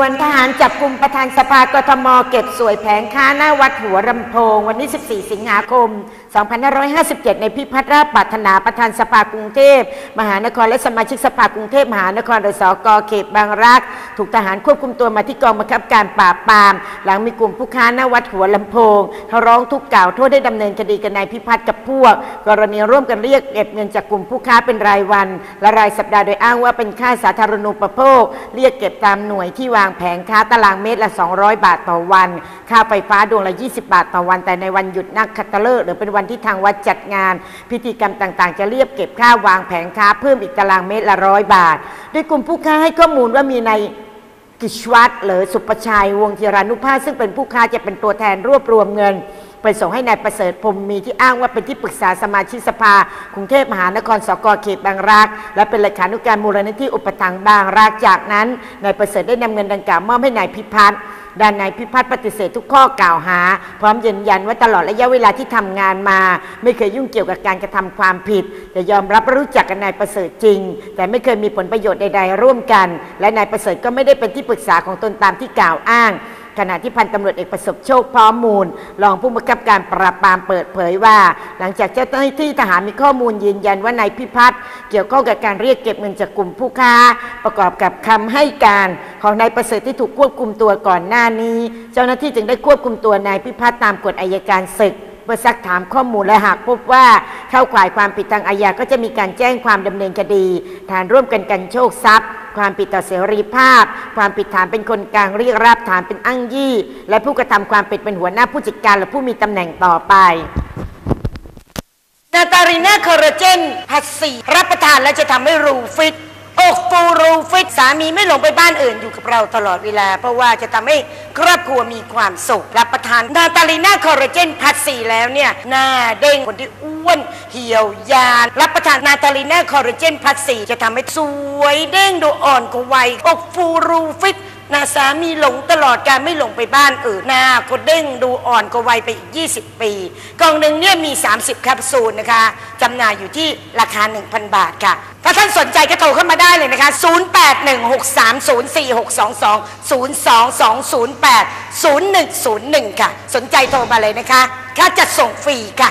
ส่วนทหารจับกลุ่มประธานสภากทมเก็บสวยแผงค้าหน้าวัดหัวลำโพง วันที่ 14 สิงหาคม 2557 ในพิพัฒน์ราชปรารถนาประธานสภากรุงเทพ มหานครและสมาชิกสภากรุงเทพมหานครหรือสกเขตบางรัก ถูกทหารควบคุมตัวมาที่กองบังคับการปราบปราม หลังมีกลุ่มผู้ค้าหน้าวัดหัวลำโพงเขาร้องทุกข์กล่าวโทษได้ดำเนินคดีกับนายพิพัฒน์กับพวก กรณีร่วมกันเรียกเก็บเงินจากกลุ่มผู้ค้าเป็นรายวัน และรายสัปดาห์โดยอ้างว่าเป็นค่าสาธารณูปโภค เรียกเก็บตามหน่วยที่วางแผงค้าตารางเมตรละ 200 บาทต่อวัน ค่าไฟฟ้าดวงละ 20 บาทต่อวัน แต่ในวันหยุดนักขัตฤกษ์หรือเป็นวันที่ทางวัดจัดงาน พิธีกรรมต่างๆ จะเรียบเก็บค่าวางแผงค้าเพิ่มอีกตารางเมตรละร้อยบาท โดยกลุ่มผู้ค้าให้ข้อมูลว่ามีในกิชวัตรหรือสุประชัยวงศ์ธีรานุภาพซึ่งเป็นผู้ค้าจะเป็นตัวแทนรวบรวมเงิน ไปส่งให้นายประเสริฐพรมมีที่อ้างว่าเป็นที่ปรึกษาสมาชิกสภากรุงเทพมหานครสกเขตบางรัก และเป็นเลขานุการมูลนิธิอุปถัมภ์บางรักจากนั้นนายประเสริฐได้นำเงินดังกล่าวมอบให้นายพิพัฒน์ด้านนายพิพัฒน์ปฏิเสธทุกข้อกล่าวหา พร้อมยืนยันว่าตลอดระยะเวลาที่ทำงานมา ไม่เคยยุ่งเกี่ยวกับการกระทำความผิด แต่ยอมรับรู้จักกับนายประเสริฐจริง แต่ไม่เคยมีผลประโยชน์ใด ๆ ร่วมกัน และนายประเสริฐก็ไม่ได้เป็นที่ปรึกษาของตนตามที่กล่าวอ้าง ขณะที่พันตำรวจเอกประสบโชคพร้อมมูล รองผู้บังคับการปราบปรามเปิดเผยว่า หลังจากเจ้าหน้าที่ทหารมีข้อมูลยืนยันว่านายพิพัฒน์เกี่ยวข้องกับการเรียกเก็บเงินจากกลุ่มผู้ค้า ประกอบกับคำให้การของนายประเสริฐที่ถูกควบคุมตัวก่อนหน้านี้ เจ้าหน้าที่จึงได้ควบคุมตัวนายพิพัฒน์ตามกฎอายการศึก เพื่อซักถามข้อมูลและหากพบว่าเข้าข่ายความผิดทางอาญาก็จะมีการแจ้งความดำเนินคดี ฐานร่วมกันกันโชคทรัพย์ ความผิดต่อเสรีภาพ ความผิดฐานเป็นคนกลางเรียกรับฐานเป็นอ้างยี่ และผู้กระทำความผิดเป็นหัวหน้าผู้จัดการและผู้มีตำแหน่งต่อไปนาตาลีนาคอลลาเจนพัสซีรับประทานแล้วจะทำให้รูฟิตอกฟูรูฟิตสามีไม่หลงไปบ้านอื่นอยู่กับเราตลอดเวลา เพราะว่าจะทำให้ ครอบครัวมีความสุขรับประทานนาตาลีน่าคอลลาเจนพัสซีแล้วเนี่ยหน้าเด้งคนที่อ้วนเหี่ยวยานรับประทานนาตาลีน่าคอลลาเจนพัสซีจะทำให้สวยเด้งดูอ่อนกว่าวัยอกฟูรูฟิต น้าสามีหลงตลอดการไม่หลงไปบ้านอื่นหน้าก็เด้งดูอ่อนกว่าวัยไปอีก 20 ปี กล่องหนึ่งเนี่ยมี 30แคปซูลนะคะจำหน่ายอยู่ที่ราคา 1,000 บาทค่ะ ถ้าท่านสนใจก็โทรเข้ามาได้เลยนะคะ 0816304622 022080101 ค่ะ สนใจโทรมาเลยนะคะ ค่าจัดส่งฟรีค่ะ